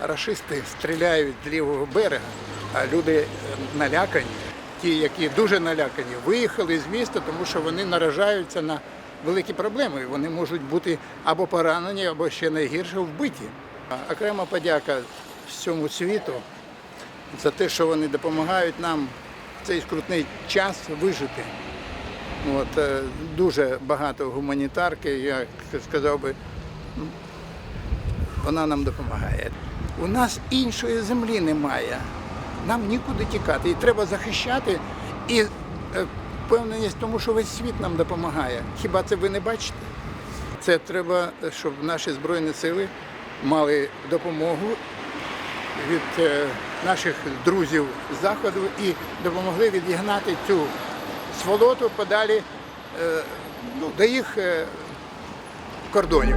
рашисти стріляють з лівого берега, а люди е, налякані, ті, які дуже налякані, виїхали з міста, тому що вони наражаються на великі проблеми. Вони можуть бути або поранені, або ще найгірше вбиті. Окрема подяка всьому світу за те, що вони допомагають нам в цей скрутний час вижити. От, е, дуже багато гуманітарки, я сказав би, вона нам допомагає. У нас іншої землі немає. Нам нікуди тікати. І треба захищати і е, впевненість тому, що весь світ нам допомагає. Хіба це ви не бачите? Це треба, щоб наші збройні сили мали допомогу від е, наших друзів з заходу і допомогли відігнати цю сволоту подалі е, ну, до їх кордонів.